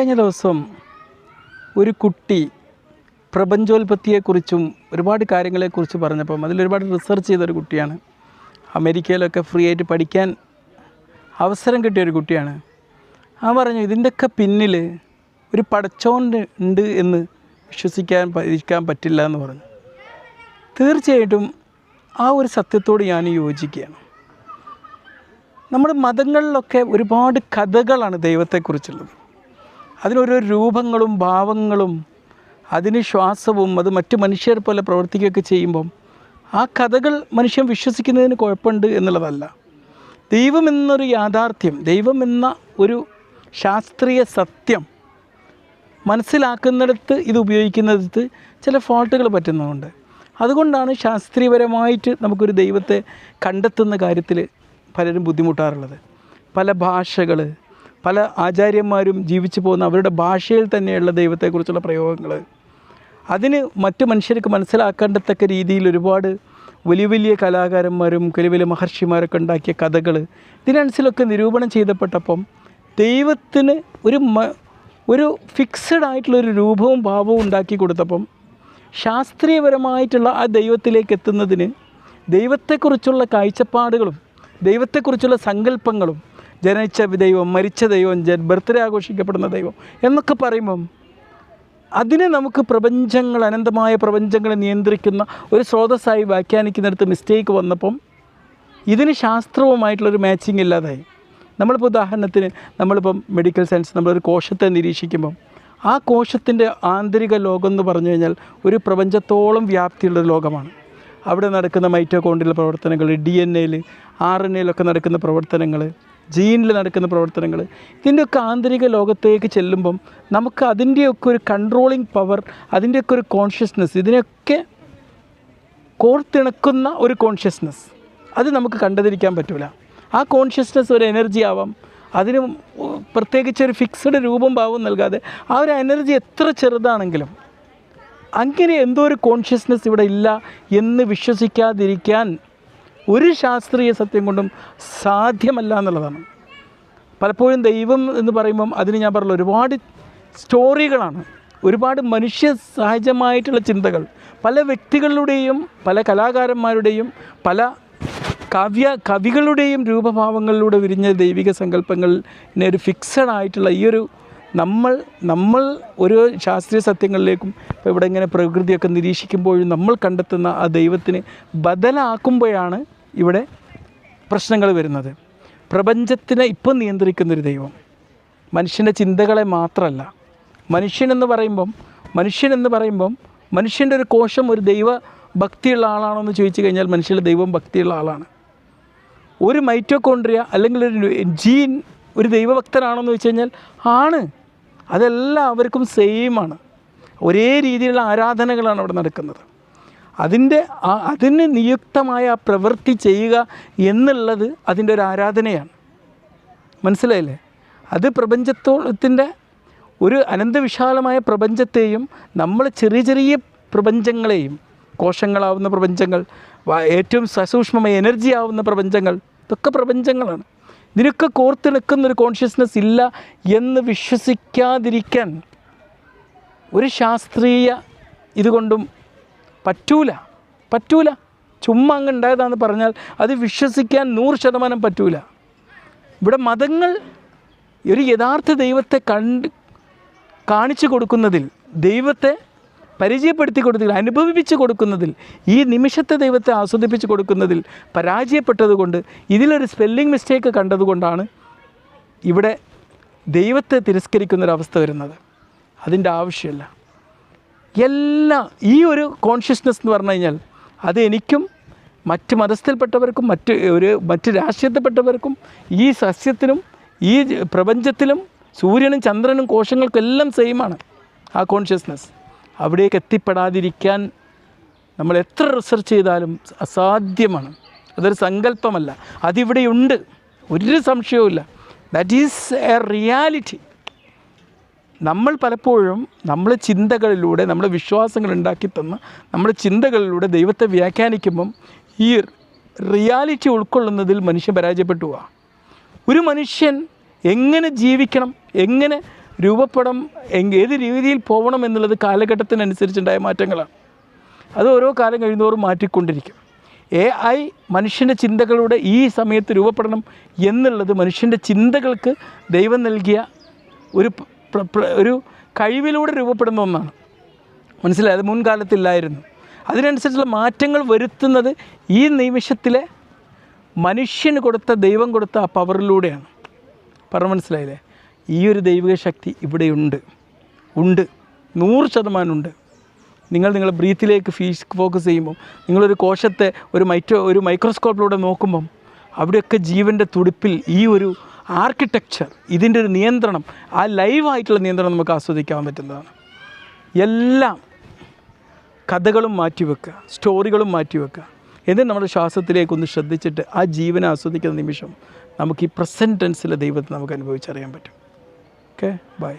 കഴിഞ്ഞ ദിവസം ഒരു കുട്ടി പ്രപഞ്ചോൽപത്തിയെക്കുറിച്ചും ഒരുപാട് കാര്യങ്ങളെക്കുറിച്ച് പറഞ്ഞപ്പം അതിലൊരുപാട് റിസർച്ച് ചെയ്തൊരു കുട്ടിയാണ്. അമേരിക്കയിലൊക്കെ ഫ്രീ ആയിട്ട് പഠിക്കാൻ അവസരം കിട്ടിയ ഒരു കുട്ടിയാണ്. ആ പറഞ്ഞു ഇതിന്റെയൊക്കെ പിന്നിൽ ഒരു പടച്ചോണ്ട് ഉണ്ട് എന്ന് വിശ്വസിക്കാൻ ഇരിക്കാൻ പറ്റില്ല എന്ന് പറഞ്ഞു. തീർച്ചയായിട്ടും ആ ഒരു സത്യത്തോട് ഞാൻ യോജിക്കുകയാണ്. നമ്മുടെ മതങ്ങളിലൊക്കെ ഒരുപാട് കഥകളാണ് ദൈവത്തെക്കുറിച്ചുള്ളത്. അതിനോരോ രൂപങ്ങളും ഭാവങ്ങളും അതിന് ശ്വാസവും അത് മറ്റ് മനുഷ്യർ പോലെ പ്രവർത്തിക്കുകയൊക്കെ ചെയ്യുമ്പം ആ കഥകൾ മനുഷ്യൻ വിശ്വസിക്കുന്നതിന് കുഴപ്പമുണ്ട് എന്നുള്ളതല്ല. ദൈവം എന്നൊരു യാഥാർത്ഥ്യം ദൈവം എന്ന ഒരു ശാസ്ത്രീയ സത്യം മനസ്സിലാക്കുന്നിടത്ത് ഇത് ഉപയോഗിക്കുന്നിടത്ത് ചില ഫോൾട്ടുകൾ പറ്റുന്നതുകൊണ്ട് അതുകൊണ്ടാണ് ശാസ്ത്രീയപരമായിട്ട് നമുക്കൊരു ദൈവത്തെ കണ്ടെത്തുന്ന കാര്യത്തിൽ പലരും ബുദ്ധിമുട്ടാറുള്ളത്. പല ഭാഷകൾ പല ആചാര്യന്മാരും ജീവിച്ചു പോകുന്ന അവരുടെ ഭാഷയിൽ തന്നെയുള്ള ദൈവത്തെക്കുറിച്ചുള്ള പ്രയോഗങ്ങൾ അതിന് മറ്റു മനുഷ്യർക്ക് മനസ്സിലാക്കേണ്ടത്തക്ക രീതിയിൽ ഒരുപാട് വലിയ വലിയ കലാകാരന്മാരും വലിയ വലിയ മഹർഷിമാരൊക്കെ ഉണ്ടാക്കിയ കഥകൾ ഇതിനനുസരിച്ചൊക്കെ നിരൂപണം ചെയ്തപ്പെട്ടപ്പം ദൈവത്തിന് ഒരു മ ഒരു ഫിക്സഡ് ആയിട്ടുള്ളൊരു രൂപവും ഭാവവും ഉണ്ടാക്കി കൊടുത്തപ്പം ശാസ്ത്രീയപരമായിട്ടുള്ള ആ ദൈവത്തിലേക്ക് എത്തുന്നതിന് ദൈവത്തെക്കുറിച്ചുള്ള കാഴ്ചപ്പാടുകളും ദൈവത്തെക്കുറിച്ചുള്ള സങ്കല്പങ്ങളും ജനിച്ച ദൈവം മരിച്ച ദൈവം ബർത്ത്ഡേ ആഘോഷിക്കപ്പെടുന്ന ദൈവം എന്നൊക്കെ പറയുമ്പം അതിനെ നമുക്ക് പ്രപഞ്ചങ്ങൾ അനന്തമായ പ്രപഞ്ചങ്ങളെ നിയന്ത്രിക്കുന്ന ഒരു സ്രോതസ്സായി വ്യാഖ്യാനിക്കുന്നിടത്ത് മിസ്റ്റേക്ക് വന്നപ്പം ഇതിന് ശാസ്ത്രവുമായിട്ടുള്ളൊരു മാച്ചിങ് ഇല്ലാതായി. നമ്മളിപ്പോൾ ഉദാഹരണത്തിന് നമ്മളിപ്പം മെഡിക്കൽ സയൻസ് നമ്മളൊരു കോശത്തെ നിരീക്ഷിക്കുമ്പം ആ കോശത്തിന്റെ ആന്തരിക ലോകം എന്ന് പറഞ്ഞു കഴിഞ്ഞാൽ ഒരു പ്രപഞ്ചത്തോളം വ്യാപ്തിയുള്ള ലോകമാണ്. അവിടെ നടക്കുന്ന മൈറ്റോകോണ്ടിയൽ പ്രവർത്തനങ്ങൾ ഡി എൻ എയിൽ ആർ എൻ എയിലൊക്കെ നടക്കുന്ന പ്രവർത്തനങ്ങൾ ജീനിൽ നടക്കുന്ന പ്രവർത്തനങ്ങൾ. ഇതിന്റെയൊക്കെ ആന്തരിക ലോകത്തേക്ക് ചെല്ലുമ്പം നമുക്ക് അതിന്റെയൊക്കെ ഒരു കൺട്രോളിങ് പവർ അതിന്റെയൊക്കെ ഒരു കോൺഷ്യസ്നെസ് ഇതിനൊക്കെ കോർത്തിണക്കുന്ന ഒരു കോൺഷ്യസ്നെസ് അത് നമുക്ക് കണ്ടതിരിക്കാൻ പറ്റില്ല ആ കോൺഷ്യസ്നെസ് ഒരു എനർജി ആവാം. അതിന് പ്രത്യേകിച്ച് ഒരു ഫിക്സഡ് രൂപം ഭാവം നൽകാതെ ആ ഒരു എനർജി എത്ര ചെറുതാണെങ്കിലും അങ്ങനെ എന്തോ ഒരു കോൺഷ്യസ്നെസ് ഇവിടെ ഇല്ല എന്ന് വിശ്വസിക്കാതിരിക്കാൻ ഒരു ശാസ്ത്രീയ സത്യം കൊണ്ടും സാധ്യമല്ല എന്നുള്ളതാണ്. പലപ്പോഴും ദൈവം എന്ന് പറയുമ്പം അതിന് ഞാൻ പറഞ്ഞ ഒരുപാട് സ്റ്റോറികളാണ്. ഒരുപാട് മനുഷ്യ സഹജമായിട്ടുള്ള ചിന്തകൾ. പല വ്യക്തികളുടെയും പല കലാകാരന്മാരുടെയും പല കാവ്യ കവികളുടെയും രൂപഭാവങ്ങളിലൂടെ വിരിഞ്ഞ ദൈവിക സങ്കല്പങ്ങളിനെ ഒരു ഫിക്സഡ് ആയിട്ടുള്ള ഈ ഒരു നമ്മൾ നമ്മൾ ഒരു ശാസ്ത്രീയ സത്യങ്ങളിലേക്കും ഇപ്പോൾ ഇവിടെ ഇങ്ങനെ പ്രകൃതിയൊക്കെ നിരീക്ഷിക്കുമ്പോഴും നമ്മൾ കണ്ടെത്തുന്ന ആ ദൈവത്തിന് ബദലാക്കുമ്പോഴാണ് ഇവിടെ പ്രശ്നങ്ങൾ വരുന്നത്. പ്രപഞ്ചത്തിനെ ഇപ്പം നിയന്ത്രിക്കുന്നൊരു ദൈവം. മനുഷ്യന്റെ ചിന്തകളെ മാത്രമല്ല. മനുഷ്യനെന്ന് പറയുമ്പം മനുഷ്യനെന്ന് പറയുമ്പം മനുഷ്യന്റെ ഒരു കോശം ഒരു ദൈവ ഭക്തിയുള്ള ആളാണോ എന്ന് ചോദിച്ചു കഴിഞ്ഞാൽ മനുഷ്യന്റെ ദൈവം ഭക്തിയുള്ള ആളാണ്. ഒരു മൈറ്റോകോൺഡ്രിയ അല്ലെങ്കിൽ ഒരു ജീൻ ഒരു ദൈവഭക്തനാണോ എന്ന് വെച്ച് കഴിഞ്ഞാൽ ആണ്. അതെല്ലാവർക്കും സെയിമാണ് ഒരേ രീതിയിലുള്ള ആരാധനകളാണ് അവിടെ നടക്കുന്നത്. അതിന്റെ ആ- അതിന് നിയുക്തമായ ആ പ്രവൃത്തി ചെയ്യുക എന്നുള്ളത് അതിന്റെ ഒരു ആരാധനയാണ്. മനസ്സിലായില്ലേ? അത് പ്രപഞ്ചത്തോളത്തിന്റെ ഒരു അനന്തവിശാലമായ പ്രപഞ്ചത്തെയും നമ്മൾ ചെറിയ ചെറിയ പ്രപഞ്ചങ്ങളെയും കോശങ്ങളാവുന്ന പ്രപഞ്ചങ്ങൾ ഏറ്റവും സസൂക്ഷ്മമായ എനർജി ആവുന്ന പ്രപഞ്ചങ്ങൾ ഇതൊക്കെ പ്രപഞ്ചങ്ങളാണ്. ഇതിനൊക്കെ കോർത്തിണക്കുന്ന ഒരു കോൺഷ്യസ്നെസ് ഇല്ല എന്ന് വിശ്വസിക്കാതിരിക്കാൻ ഒരു ശാസ്ത്രീയ ഇതുകൊണ്ടും പറ്റൂല. പറ്റൂല. ചുമ്മാ അങ്ങ് ഉണ്ടായതാണെന്ന് പറഞ്ഞാൽ അത് വിശ്വസിക്കാൻ നൂറ് ശതമാനം പറ്റൂല. ഇവിടെ മതങ്ങൾ ഒരു യഥാർത്ഥ ദൈവത്തെ കണ്ട് കാണിച്ചു കൊടുക്കുന്നതിൽ ദൈവത്തെ പരിചയപ്പെടുത്തി കൊടുക്കുന്നതിൽ അനുഭവിപ്പിച്ച് കൊടുക്കുന്നതിൽ ഈ നിമിഷത്തെ ദൈവത്തെ ആസ്വദിപ്പിച്ച് കൊടുക്കുന്നതിൽ പരാജയപ്പെട്ടതുകൊണ്ട് ഇതിലൊരു സ്പെല്ലിംഗ് മിസ്റ്റേക്ക് കണ്ടതുകൊണ്ടാണ് ഇവിടെ ദൈവത്തെ തിരസ്കരിക്കുന്നൊരവസ്ഥ വരുന്നത്. അതിന്റെ ആവശ്യമില്ല. എല്ലാം ഈ ഒരു കോൺഷ്യസ്നെസ് എന്ന് പറഞ്ഞു കഴിഞ്ഞാൽ അത് എനിക്കും മറ്റ് മതസ്ഥയിൽപ്പെട്ടവർക്കും മറ്റ് ഒരു മറ്റ് രാഷ്ട്രീയത്തിൽപ്പെട്ടവർക്കും ഈ സസ്യത്തിനും ഈ പ്രപഞ്ചത്തിലും സൂര്യനും ചന്ദ്രനും കോശങ്ങൾക്കെല്ലാം സെയിമാണ് ആ കോൺഷ്യസ്നെസ് അവിടേക്ക് എത്തിപ്പെടാതിരിക്കാൻ നമ്മൾ എത്ര റിസർച്ച് ചെയ്താലും അസാധ്യമാണ്. അതൊരു സങ്കല്പമല്ല. അതിവിടെയുണ്ട് ഒരു സംശയവുമില്ല. ദാറ്റ് ഈസ് എ റിയാലിറ്റി നമ്മൾ പലപ്പോഴും നമ്മളെ ചിന്തകളിലൂടെ നമ്മുടെ വിശ്വാസങ്ങൾ ഉണ്ടാക്കി തന്ന് നമ്മുടെ ചിന്തകളിലൂടെ ദൈവത്തെ വ്യാഖ്യാനിക്കുമ്പം ഈ റിയാലിറ്റി ഉൾക്കൊള്ളുന്നതിൽ മനുഷ്യൻ പരാജയപ്പെട്ടു ഒരു മനുഷ്യൻ എങ്ങനെ ജീവിക്കണം എങ്ങനെ രൂപപ്പെടം ഏത് രീതിയിൽ പോകണം എന്നുള്ളത് കാലഘട്ടത്തിനനുസരിച്ചുണ്ടായ മാറ്റങ്ങളാണ്. അത് ഓരോ കാലം കഴിയുന്നതോറും മാറ്റിക്കൊണ്ടിരിക്കും. എ ഐ മനുഷ്യന്റെ ചിന്തകളുടെ ഈ സമയത്ത് രൂപപ്പെടണം എന്നുള്ളത് മനുഷ്യന്റെ ചിന്തകൾക്ക് ദൈവം നൽകിയ ഒരു ഒരു കഴിവിലൂടെ രൂപപ്പെടുന്ന ഒന്നാണ്. മനസ്സിലായി? അത് മുൻകാലത്തില്ലായിരുന്നു. അതിനനുസരിച്ചുള്ള മാറ്റങ്ങൾ വരുത്തുന്നത് ഈ നിമിഷത്തിലെ മനുഷ്യന് കൊടുത്ത ദൈവം കൊടുത്ത ആ പവറിലൂടെയാണ്. പറഞ്ഞ മനസ്സിലായില്ലേ? ഈ ഒരു ദൈവിക ശക്തി ഇവിടെയുണ്ട്. ഉണ്ട്. നൂറ് ശതമാനമുണ്ട് നിങ്ങൾ നിങ്ങളുടെ ബ്രീത്തിലേക്ക് ഫീസ് ഫോക്കസ് ചെയ്യുമ്പം നിങ്ങളൊരു കോശത്തെ ഒരു മൈറ്റോ ഒരു മൈക്രോസ്കോപ്പിലൂടെ നോക്കുമ്പം അവിടെയൊക്കെ ജീവന്റെ തുടിപ്പിൽ ഈ ഒരു ആർക്കിടെക്ചർ ഇതിന്റെ ഒരു നിയന്ത്രണം ആ ലൈവായിട്ടുള്ള നിയന്ത്രണം നമുക്ക് ആസ്വദിക്കാൻ പറ്റുന്നതാണ്. എല്ലാം കഥകളും മാറ്റിവെക്കുക സ്റ്റോറികളും മാറ്റിവെക്കുക. എന്നിട്ട് നമ്മുടെ ശ്വാസത്തിലേക്കൊന്ന് ശ്രദ്ധിച്ചിട്ട് ആ ജീവനെ ആസ്വദിക്കുന്ന നിമിഷം നമുക്ക് ഈ പ്രസന്റ് ടെൻസിലെ ദൈവത്തെ നമുക്ക് അനുഭവിച്ചറിയാൻ പറ്റും. Okay bye